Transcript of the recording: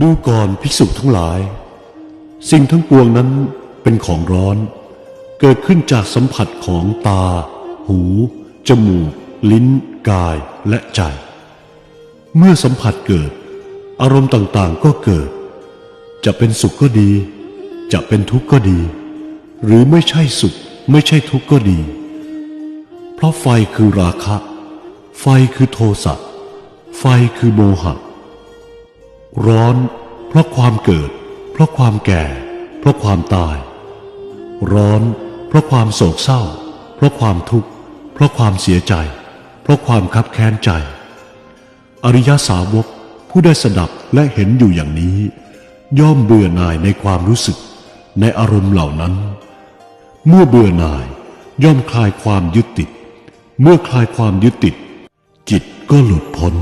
ดูก่อนภิกษุทั้งหลาย สิ่งทั้งปวงนั้นเป็นของร้อน เกิดขึ้นจากสัมผัสของตา หู จมูก ลิ้น กายและใจ เมื่อสัมผัสเกิด อารมณ์ต่างๆก็เกิด จะเป็นสุขก็ดี จะเป็นทุกข์ก็ดี หรือไม่ใช่สุขไม่ใช่ทุกข์ก็ดี เพราะไฟคือราคะ ไฟคือโทสะไฟคือโมหะ ร้อน เพราะความเกิด เพราะความแก่ เพราะความตาย ร้อน เพราะความโศกเศร้า เพราะความทุกข์ เพราะความเสียใจ เพราะความคับแค้นใจ อริยสาวกผู้ได้สดับและเห็นอยู่อย่างนี้ ย่อมเบื่อหน่ายในความรู้สึก ในอารมณ์เหล่านั้น เมื่อเบื่อหน่ายย่อมคลายความยึดติด เมื่อคลายความยึดติด จิตก็หลุดพ้น